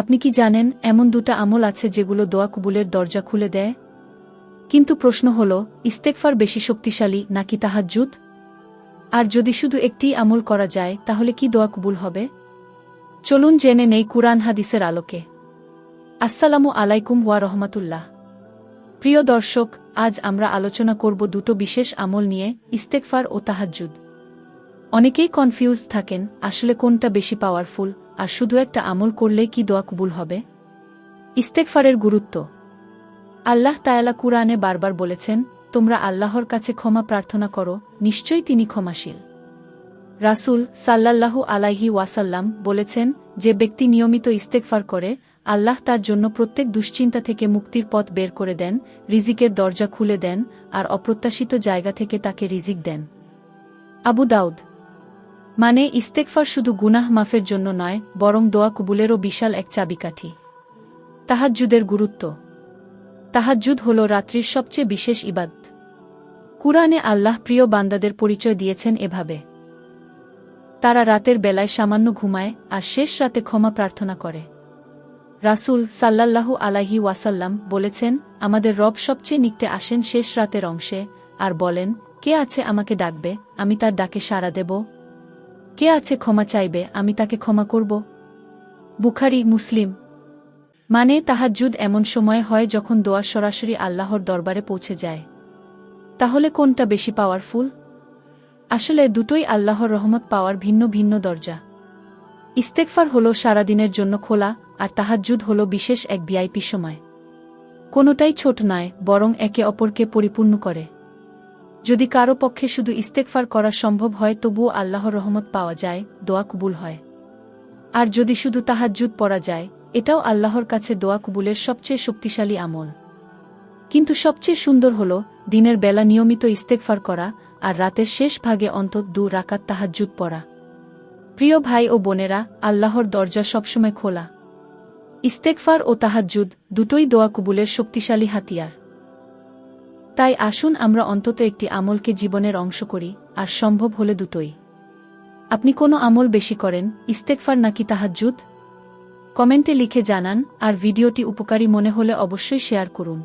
আপনি কি জানেন, এমন দুটা আমল আছে যেগুলো দোয়া কবুলের দরজা খুলে দেয়? কিন্তু প্রশ্ন হল ইস্তেকফার বেশি শক্তিশালী নাকি তাহাজ্জুদ? আর যদি শুধু একটি আমল করা যায়, তাহলে কি দোয়া কবুল হবে? চলুন জেনে নেই কুরআন হাদিসের আলোকে। আসসালামু আলাইকুম ওয়া রহমাতুল্লাহ। প্রিয় দর্শক, আজ আমরা আলোচনা করব দুটো বিশেষ আমল নিয়ে ইস্তেকফার ও তাহাজ্জুদ। অনেকেই কনফিউজ থাকেন, আসলে কোনটা বেশি পাওয়ারফুল আর শুধু একটা আমল করলেই কি দোয়া কবুল হবে? ইস্তেকফারের গুরুত্ব। আল্লাহ তায়ালা কুরআনে বারবার বলেছেন, তোমরা আল্লাহর কাছে ক্ষমা প্রার্থনা করো, নিশ্চয়ই তিনি ক্ষমাশীল। রাসূল সাল্লাল্লাহু আলাইহি ওয়াসাল্লাম বলেছেন, যে ব্যক্তি নিয়মিত ইস্তেকফার করে, আল্লাহ তার জন্য প্রত্যেক দুশ্চিন্তা থেকে মুক্তির পথ বের করে দেন, রিজিকের দরজা খুলে দেন, আর অপ্রত্যাশিত জায়গা থেকে তাকে রিজিক দেন। আবু দাউদ মানে ইস্তেকফার শুধু গুনাহ মাফের জন্য নয়, বরং দোয়া কবুলেরও বিশাল এক চাবিকাঠি। তাহাজ্জুদের গুরুত্ব। তাহাজ্জুদ হল রাত্রির সবচেয়ে বিশেষ ইবাদ কুরআনে আল্লাহ প্রিয় বান্দাদের পরিচয় দিয়েছেন এভাবে। তারা রাতের বেলায় সামান্য ঘুমায় আর শেষ রাতে ক্ষমা প্রার্থনা করে। রাসূল সাল্লাল্লাহু আলাইহি ওয়াসাল্লাম বলেছেন, আমাদের রব সবচেয়ে নিকটে আসেন শেষ রাতের অংশে, আর বলেন, কে আছে আমাকে ডাকবে? আমি তার ডাকে সাড়া দেব কে আছে ক্ষমা চাইবে? আমি তাকে ক্ষমা করব। বুখারি, মুসলিম। মানে তাহাজ্জুদ এমন সময় হয় যখন দোয়া সরাসরি আল্লাহর দরবারে পৌঁছে যায়। তাহলে কোনটা বেশি পাওয়ারফুল আসলে দুটোই আল্লাহর রহমত পাওয়ার ভিন্ন ভিন্ন দরজা। ইস্তেকফার হল সারাদিনের জন্য খোলা, আর তাহাজ্জুদ হল বিশেষ এক ভিআইপি সময়। কোনোটাই ছোট নয়, বরং একে অপরকে পরিপূর্ণ করে। যদি কারও পক্ষে শুধু ইস্তেকফার করা সম্ভব হয়, তবুও আল্লাহর রহমত পাওয়া যায়, দোয়া কবুল হয়। আর যদি শুধু তাহাজ্জুদ পড়া যায়, এটাও আল্লাহর কাছে দোয়া কবুলের সবচেয়ে শক্তিশালী আমল। কিন্তু সবচেয়ে সুন্দর হল, দিনের বেলা নিয়মিত ইস্তেকফার করা আর রাতের শেষ ভাগে অন্তত দু রাকাত তাহাজ্জুদ পড়া। প্রিয় ভাই ও বোনেরা, আল্লাহর দরজা সবসময় খোলা। ইস্তেকফার ও তাহাজ্জুদ দুটোই দোয়া কবুলের শক্তিশালী হাতিয়ার। তাই আসুন আমরা অন্তত একটি আমলকে জীবনের অংশ করি, আর সম্ভব হলে দুটোই। আপনি কোনো আমল বেশি করেন ইস্তেকফার নাকি তাহাজ্জুদ? কমেন্টে লিখে জানান, আর ভিডিওটি উপকারী মনে হলে অবশ্যই শেয়ার করুন।